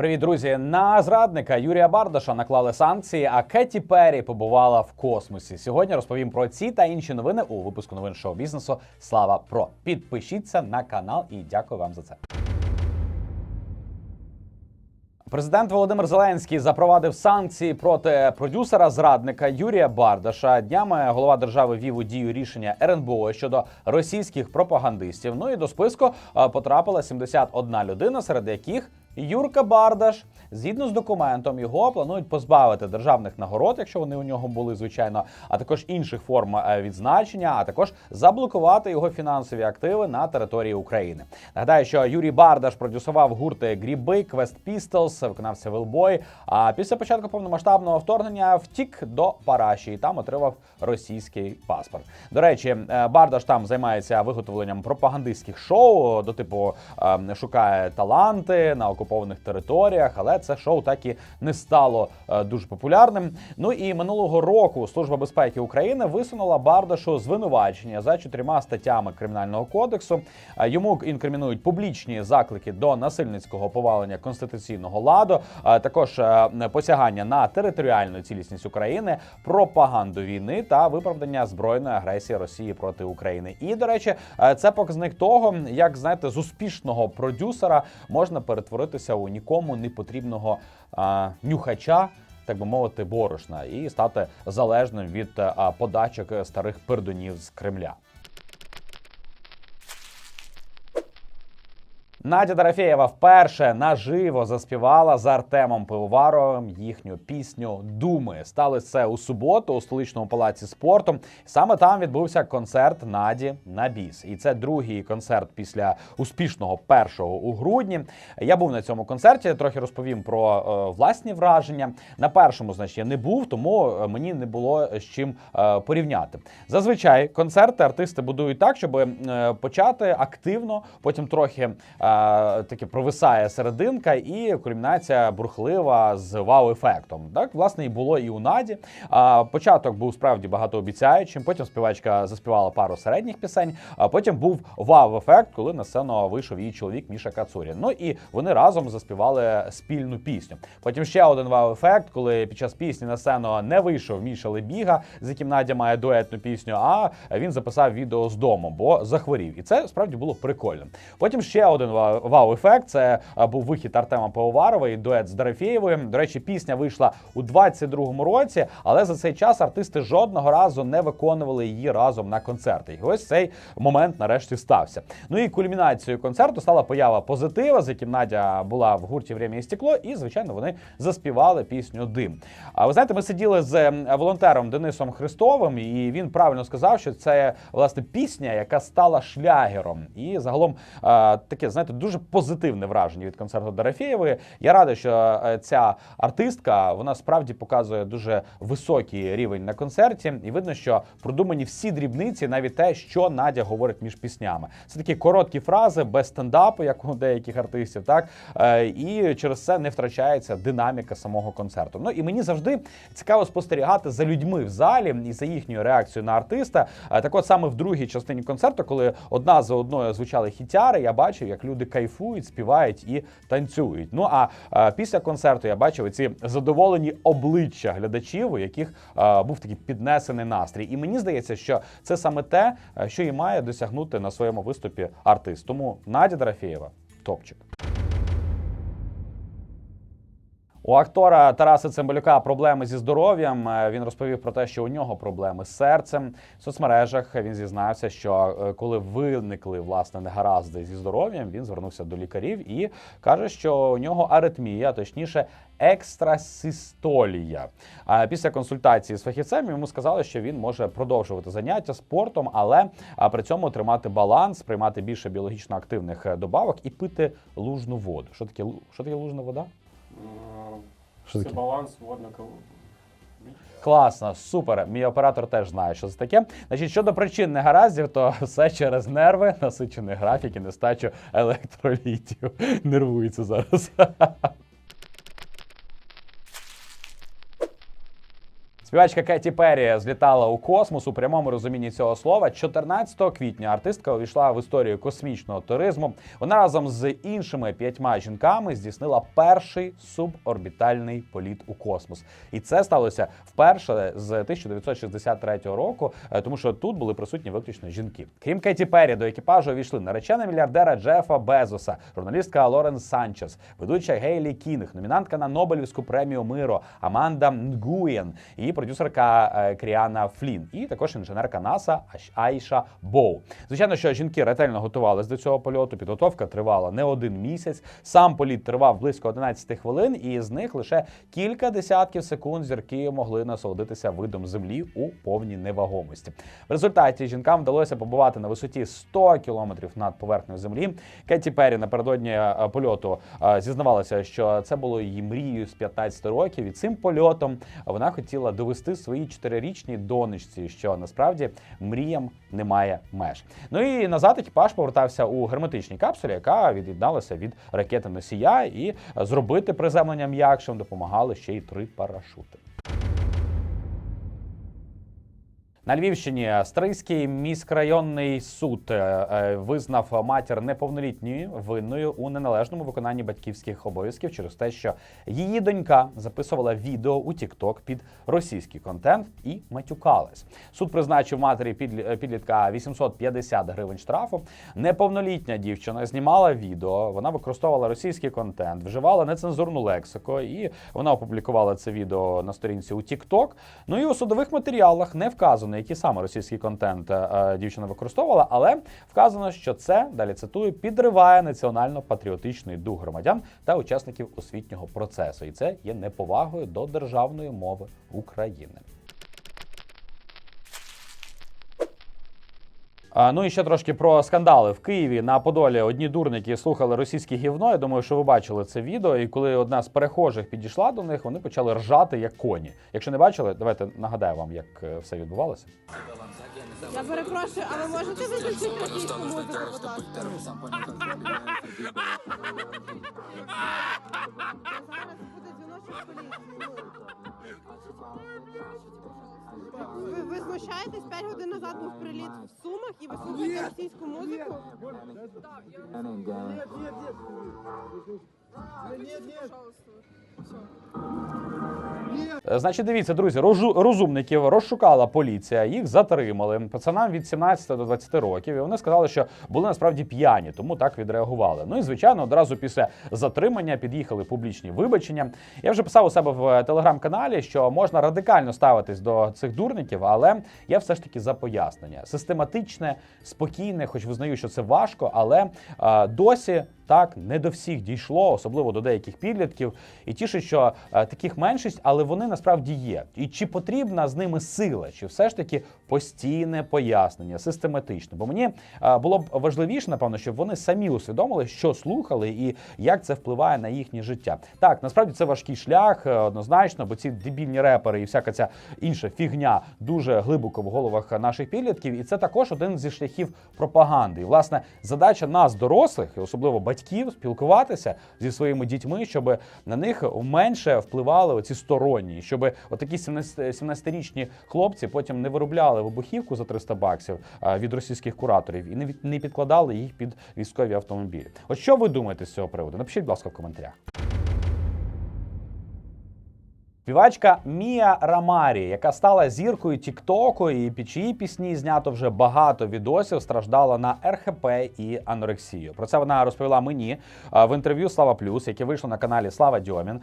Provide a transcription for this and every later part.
Привіт, друзі! На зрадника Юрія Бардаша наклали санкції, а Кеті Перрі побувала в космосі. Сьогодні розповім про ці та інші новини у випуску новин шоу бізнесу. Слава про підпишіться на канал і дякую вам за це. Президент Володимир Зеленський запровадив санкції проти продюсера зрадника Юрія Бардаша. Днями голова держави вів у дію рішення РНБО щодо російських пропагандистів. Ну і до списку е, потрапила 71 людина, серед яких Юрка Бардаш. Згідно з документом, його планують позбавити державних нагород, якщо вони у нього були, звичайно, а також інших форм е, відзначення, а також заблокувати його фінансові активи на території України. Нагадаю, що Юрій Бардаш продюсував гурти Гріби, Квест Pistols, виконався Велбой. А після початку повномасштабного вторгнення втік до Параші і там отримав російський паспорт. До речі, е, Бардаш там займається виготовленням пропагандистських шоу до типу е, шукає таланти на окупованих територіях, але це шоу так і не стало е, дуже популярним. Ну і минулого року Служба безпеки України висунула Бардашу звинувачення за чотирма статтями кримінального кодексу. Е, Йому інкримінують публічні заклики до насильницького повалення конституційного ладу, е, також посягання на територіальну цілісність України, пропаганду війни та виправдання збройної агресії Росії проти України. І до речі, це показник того, як знаєте, з успішного продюсера можна перетворитися у нікому не потрібного а, нюхача. Так би мовити, борошна і стати залежним від подачок старих пердунів з Кремля. Надя Дорофєєва вперше наживо заспівала з Артемом Пивоваровим їхню пісню Думи. Сталося це у суботу у столичному палаці спорту. Саме там відбувся концерт Наді на біс. І це другий концерт після успішного першого у грудні. Я був на цьому концерті. Трохи розповім про е, власні враження. На першому, значить, я не був, тому е, мені не було з чим е, порівняти. Зазвичай концерти артисти будують так, щоб е, почати активно, потім трохи е, таки провисає серединка, і кульмінація бурхлива з вау-ефектом. Так, власне, і було і у Наді. А початок був справді багатообіцяючим. Потім співачка заспівала пару середніх пісень. А потім був вау-ефект, коли на сцену вийшов її чоловік Міша Кацурін. Ну і вони разом заспівали спільну пісню. Потім ще один вау-ефект, коли під час пісні на сцену не вийшов Міша Лебіга, з яким Надя має дуетну пісню. А він записав відео з дому, бо захворів. І це справді було прикольно. Потім ще один вау-ефект. Це був вихід Артема Пивоварова і дует з Дорофєєвою. До речі, пісня вийшла у 22-му році, але за цей час артисти жодного разу не виконували її разом на концерти. І ось цей момент нарешті стався. Ну і кульмінацією концерту стала поява позитива, з яким Надя була в гурті «Время і стекло, і звичайно вони заспівали пісню Дим. А ви знаєте, ми сиділи з ем, волонтером Денисом Христовим, і він правильно сказав, що це власне пісня, яка стала шлягером. І загалом е, таке, знаєте, дуже позитивне враження від концерту Дорофєєвої. Я радий, що е, ця артистка вона справді показує дуже високий рівень на концерті, і видно, що продумані всі дрібниці, навіть те, що Надя говорить між піснями. Це такі короткі фрази без стендапу, як у деяких артистів, так Е, і через це не втрачається динаміка самого концерту. Ну і мені завжди цікаво спостерігати за людьми в залі і за їхньою реакцією на артиста. Е, Так от саме в другій частині концерту, коли одна за одною звучали хітяри, я бачив, як люди кайфують, співають і танцюють. Ну а після концерту я бачив ці задоволені обличчя глядачів, у яких був такий піднесений настрій. І мені здається, що це саме те, що і має досягнути на своєму виступі артист. Тому Надя Дорофєєва топчик. У актора Тараса Цимбалюка проблеми зі здоров'ям. Е, Він розповів про те, що у нього проблеми з серцем. В соцмережах він зізнався, що е, коли виникли власне негаразди зі здоров'ям, він звернувся до лікарів і каже, що у нього аритмія, точніше, екстрасистолія. А після консультації з фахівцем йому сказали, що він може продовжувати заняття спортом, але при цьому тримати баланс, приймати більше біологічно активних е, добавок і пити лужну воду. Що таке що таке лужна вода? Що Це таке? баланс водно Класно, супер. Мій оператор теж знає, що це таке. Значить, щодо причин негараздів, то все через нерви, насичений графік і нестачу електролітів. Нервується зараз. Співачка Кеті Перрі злітала у космос у прямому розумінні цього слова. 14 квітня артистка увійшла в історію космічного туризму. Вона разом з іншими п'ятьма жінками здійснила перший суборбітальний політ у космос. І це сталося вперше з 1963 року, е, тому що тут були присутні виключно жінки. Крім Кеті Перрі, до екіпажу увійшли наречена мільярдера Джефа Безоса, журналістка Лорен Санчес, ведуча Гейлі Кінг, номінантка на Нобелівську премію миру Аманда Нгуєн і продюсерка е, Кріана Флін, і також інженерка НАСА Айша Боу. Звичайно, що жінки ретельно готувалися до цього польоту. Підготовка тривала не один місяць. Сам політ тривав близько 11 хвилин, і з них лише кілька десятків секунд зірки могли насолодитися видом землі у повній невагомості. В результаті жінкам вдалося побувати на висоті 100 кілометрів над поверхнею землі. Кеті Перрі напередодні е, польоту е, зізнавалася, що це було її мрією з 15 років, і цим польотом вона хотіла довести своїй чотирирічній донечці, що насправді мріям немає меж. Ну і назад екіпаж повертався у герметичній капсулі, яка від'єдналася від ракети носія, і зробити приземлення м'якшим допомагали ще й три парашути. На Львівщині Стрийський міськрайонний суд е, е, визнав матір неповнолітньою винною у неналежному виконанні батьківських обов'язків через те, що її донька записувала відео у TikTok під російський контент і матюкалась. Суд призначив матері підлі- підлітка 850 гривень штрафу. Неповнолітня дівчина знімала відео. Вона використовувала російський контент, вживала нецензурну лексику, і вона опублікувала це відео на сторінці у TikTok. Ну і у судових матеріалах не вказано, який саме російський контент е, дівчина використовувала, але вказано, що це далі цитую підриває національно-патріотичний дух громадян та учасників освітнього процесу, і це є неповагою до державної мови України. Ну і ще трошки про скандали в Києві на Подолі. Одні дурники слухали російське гівно. Я думаю, що ви бачили це відео. І коли одна з перехожих підійшла до них, вони почали ржати як коні. Якщо не бачили, давайте нагадаю вам, як е, все відбувалося. Я перепрошую, а ви можете виключити російську музику, будь ласка? Зараз буде дзвіночок поліції. Ви 5 годин назад був приліт в Сумах і ви слухаєте російську музику? Е, Значить, дивіться, друзі, розу- розумників розшукала поліція, їх затримали. Пацанам від 17 до 20 років. І вони сказали, що були насправді п'яні, тому так відреагували. Ну і звичайно, одразу після затримання під'їхали публічні вибачення. Я вже писав у себе в телеграм-каналі, що можна радикально ставитись до цих дурників, але я все ж таки за пояснення. Систематичне, спокійне, хоч визнаю, що це важко, але е, досі. Так, не до всіх дійшло, особливо до деяких підлітків. І тішить, що е, таких меншість, але вони насправді є. І чи потрібна з ними сила, чи все ж таки постійне пояснення, систематично? Бо мені було б важливіше, напевно, щоб вони самі усвідомили, що слухали і як це впливає на їхнє життя. Так, насправді це важкий шлях, е, однозначно, бо ці дебільні репери і всяка ця інша фігня дуже глибоко в головах наших підлітків, і це також один зі шляхів пропаганди. І власне задача нас, дорослих, і особливо батьків, спілкуватися зі своїми дітьми, щоб на них менше впливали оці сторонні, щоб отакі 17 17-річні хлопці потім не виробляли вибухівку за 300 баксів від російських кураторів і не не підкладали їх під військові автомобілі. От що ви думаєте з цього приводу? Напишіть, будь ласка, в коментарях. Співачка Мія Рамарі, яка стала зіркою Тіктоку, і під чиї пісні знято вже багато відосів, страждала на РХП і анорексію. Про це вона розповіла мені в інтерв'ю Слава Плюс, яке вийшло на каналі Слава Дьомін.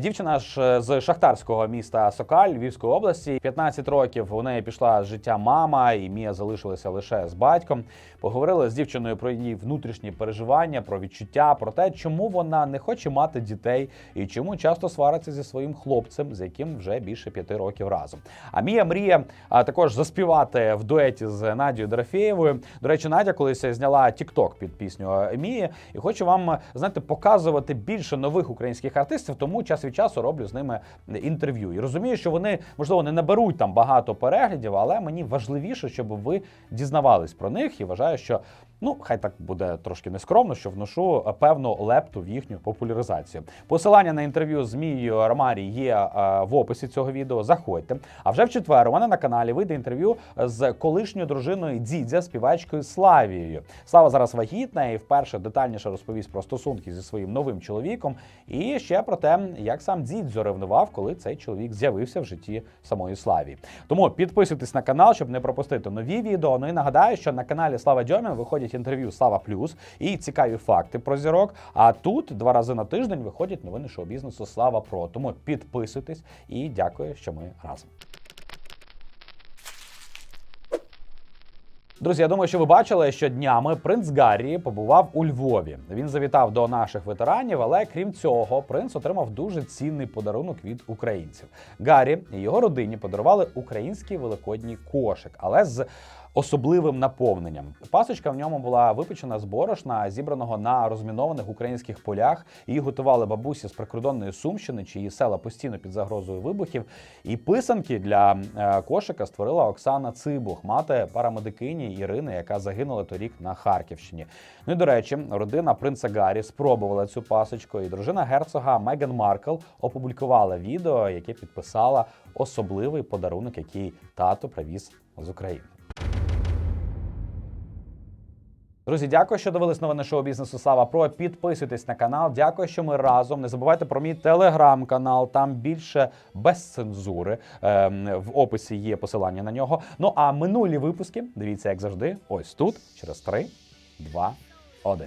Дівчина ж е, з шахтарського міста Сокаль Львівської області. 15 років у неї пішла з життя мама, і Мія залишилася лише з батьком. Поговорили з дівчиною про її внутрішні переживання, про відчуття, про те, чому вона не хоче мати дітей і чому часто свариться зі своїм хлопцем, з яким вже більше п'яти років разом. А Мія мріє також заспівати в дуеті з Надією Дорофєєвою. До речі, Надя колись зняла тікток під пісню Мії, і хочу вам знаєте, показувати більше нових українських артистів, тому час від часу роблю з ними інтерв'ю. І розумію, що вони можливо не наберуть там багато переглядів, але мені важливіше, щоб ви дізнавались про них і вважаю, що Ну, хай так буде трошки нескромно, що вношу е, певну лепту в їхню популяризацію. Посилання на інтерв'ю з Мією Армарі є е, в описі цього відео. Заходьте. А вже в четвер у мене на каналі вийде інтерв'ю з колишньою дружиною Дідзя, співачкою Славією. Слава зараз вагітна і вперше детальніше розповість про стосунки зі своїм новим чоловіком. І ще про те, як сам Дідзьо ревнував, коли цей чоловік з'явився в житті самої Славії. Тому підписуйтесь на канал, щоб не пропустити нові відео. Ну і нагадаю, що на каналі Слава Дьомін виходять інтерв'ю Слава Плюс і цікаві факти про зірок. А тут два рази на тиждень виходять новини шоу-бізнесу Слава Про. Тому підписуйтесь і дякую, що ми разом. Друзі, я думаю, що ви бачили, що днями принц Гаррі побував у Львові. Він завітав до наших ветеранів, але крім цього, принц отримав дуже цінний подарунок від українців. Гаррі і його родині подарували український великодній кошик, але з особливим наповненням. Пасочка в ньому була випечена з борошна, зібраного на розмінованих українських полях. Її готували бабусі з прикордонної Сумщини, чиї села постійно під загрозою вибухів. І писанки для е, кошика створила Оксана Цибух, мати парамедикині Ірини, яка загинула торік на Харківщині. Ну і до речі, родина принца Гаррі спробувала цю пасочку, і дружина герцога Меган Маркл опублікувала відео, яке підписала особливий подарунок, який тато привіз з України. Друзі, дякую, що дивились новини шоу бізнесу Слава Про. Підписуйтесь на канал. Дякую, що ми разом. Не забувайте про мій телеграм-канал. Там більше без цензури. Ем, в описі є посилання на нього. Ну а минулі випуски дивіться, як завжди, ось тут, через 3, 2, 1.